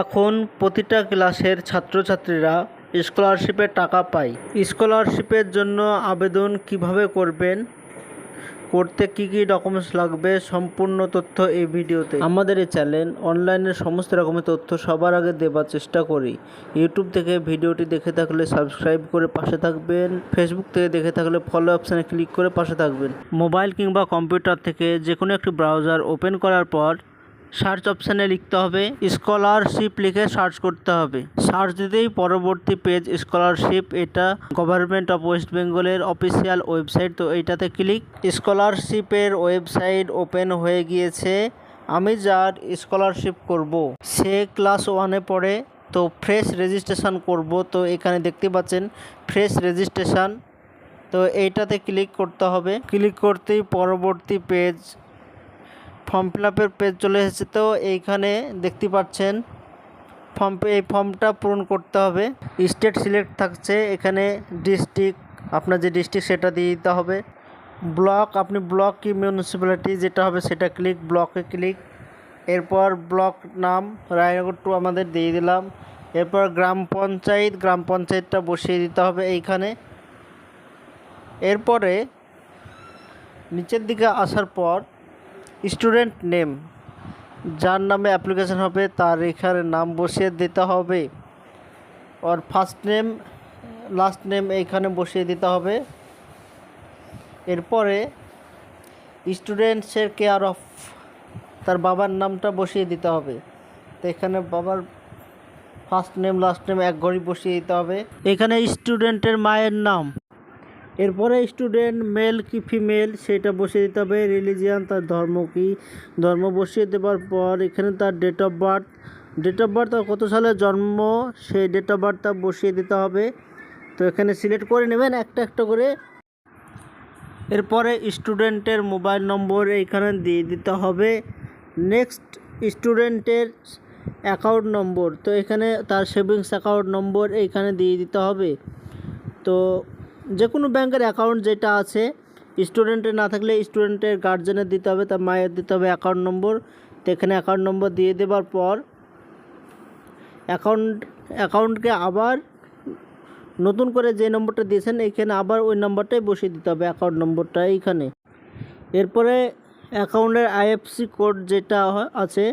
এখন প্রতিটা ক্লাসের ছাত্রছাত্রীরা স্কলারশিপের টাকা পায়। স্কলারশিপের জন্য আবেদন কীভাবে করবেন? করতে কি কি ডকুমেন্টস লাগবে? সম্পূর্ণ তথ্য এই ভিডিওতে। আমাদের এই চ্যানেল অনলাইনের সমস্ত রকমের তথ্য সবার আগে দেবার চেষ্টা করি। ইউটিউব থেকে ভিডিওটি দেখে থাকলে সাবস্ক্রাইব করে পাশে থাকবেন। ফেসবুক থেকে দেখে থাকলে ফলো অপশানে ক্লিক করে পাশে থাকবেন। মোবাইল কিংবা কম্পিউটার থেকে যে কোনো একটি ব্রাউজার ওপেন করার পর সার্চ অপশানে লিখতে হবে স্কলারশিপ লিখে সার্চ করতে হবে। সার্চ দিতেই পরবর্তী পেজ স্কলারশিপ এটা গভর্নমেন্ট অফ ওয়েস্ট বেঙ্গলের অফিসিয়াল ওয়েবসাইট তো এইটাতে ক্লিক স্কলারশিপের ওয়েবসাইট ওপেন হয়ে গিয়েছে, আমি যার স্কলারশিপ করব, সে ক্লাস ওয়ানে পড়ে, তো ফ্রেশ রেজিস্ট্রেশন করব, তো এখানে দেখতে পাচ্ছেন ফ্রেশ রেজিস্ট্রেশন তো এইটাতে ক্লিক করতে হবে ক্লিক করতেই পরবর্তী পেজ ফর্ম ফিল আপের পেজ চলে এসেছে। তো এইখানে দেখতে পাচ্ছেন ফর্ম এই ফর্মটা পূরণ করতে হবে। স্টেট সিলেক্ট থাকছে, এখানে ডিস্ট্রিক্ট আপনার যে ডিস্ট্রিক্ট সেটা দিয়ে দিতে হবে। ব্লক আপনি ব্লক কি মিউনিসিপ্যালিটি যেটা হবে সেটা ক্লিক ব্লকে ক্লিক এরপর ব্লক নাম, রায়নগর টু আমাদের দিয়ে দিলাম। এরপর গ্রাম পঞ্চায়েত, গ্রাম পঞ্চায়েতটা বসিয়ে দিতে হবে এইখানে। এরপরে নিচের দিকে আসার পর স্টুডেন্ট নেম। যার নামে অ্যাপ্লিকেশন হবে, তার এখানে নাম বসিয়ে দিতে হবে। আর ফার্স্ট নেম লাস্ট নেম এইখানে বসিয়ে দিতে হবে। এরপরে স্টুডেন্টসের কেয়ার অফ তার বাবার নামটা বসিয়ে দিতে হবে। তো এখানে বাবার ফার্স্ট নেম লাস্ট নেম এক ঘড়ি বসিয়ে দিতে হবে। এখানে স্টুডেন্টের মায়ের নাম। এরপরে স্টুডেন্ট মেল কি ফিমেল সেটা বসিয়ে দিতে হবে। রিলিজিয়ান তার ধর্ম কি? ধর্ম বসিয়ে দেওয়ার পর এখানে তার date of birth date of birth কত সালে জন্ম? সেই ডেট অফ বার্থটা বসিয়ে দিতে হবে। তো এখানে সিলেক্ট করে নেবেন একটা একটা করে। এরপরে স্টুডেন্টের মোবাইল নম্বর এইখানে দিয়ে দিতে হবে। নেক্সট স্টুডেন্টের অ্যাকাউন্ট নম্বর। তো এখানে তার সেভিংস অ্যাকাউন্ট নম্বর এইখানে দিয়ে দিতে হবে। তো যে কোনো ব্যাংকের অ্যাকাউন্ট যেটা আছে স্টুডেন্টের না থাকলে স্টুডেন্টের গার্জেনের দিতে হবে, তার মায়ের দিতে হবে অ্যাকাউন্ট নম্বর তো এখানে অ্যাকাউন্ট নম্বর দিয়ে দেওয়ার পর অ্যাকাউন্ট অ্যাকাউন্টকে আবার নতুন করে যে নম্বরটা দিয়েছেন এইখানে আবার ওই নম্বরটাই বসিয়ে দিতে হবে অ্যাকাউন্ট নম্বরটা এইখানে। এরপরে অ্যাকাউন্টের আইএফসি কোড যেটা আছে,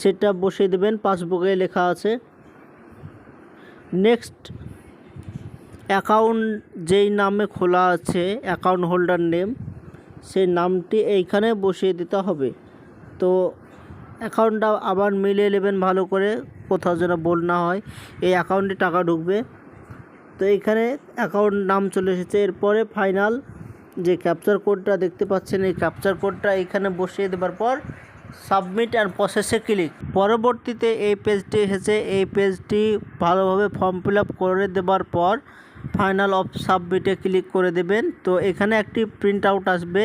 সেটা বসিয়ে দেবেন পাসবুকে লেখা আছে। নেক্সট অ্যাকাউন্ট যেই নামে খোলা আছে, অ্যাকাউন্ট হোল্ডার নেম, সেই নামটি এইখানে বসিয়ে দিতে হবে। তো অ্যাকাউন্টটা আবার মিলিয়ে নেবেন ভালো করে, কোথাও যেন ভুল না হয়, এই অ্যাকাউন্টে টাকা ঢুকবে। তো এইখানে অ্যাকাউন্ট নাম চলে এসেছে, এরপরে ফাইনাল যে ক্যাপচার কোডটা দেখতে পাচ্ছেন, এই ক্যাপচার কোডটা এখানে বসিয়ে দেওয়ার পর সাবমিট অ্যান্ড প্রসেসে ক্লিক। পরবর্তীতে এই পেজটি এসেছে, এই পেজটি ভালোভাবে ফর্ম ফিল করে দেওয়ার পর ফাইনাল অফ সাবমিটে ক্লিক করে দেবেন। তো এখানে একটি প্রিন্ট আউট আসবে।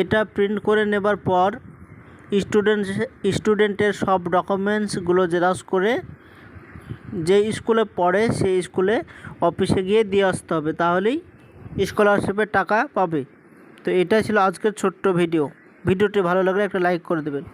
এটা প্রিন্ট করে নেবার পর স্টুডেন্ট স্টুডেন্টের সব ডকুমেন্টসগুলো জেরক্স করে যে স্কুলে পড়ে সেই স্কুলে অফিসে গিয়ে দিয়ে আসতে হবে। তাহলেই স্কলারশিপের টাকা পাবে। তো এটাই ছিল আজকের ছোট্ট ভিডিও ভিডিওটি ভালো লাগলে একটা লাইক করে দেবেন।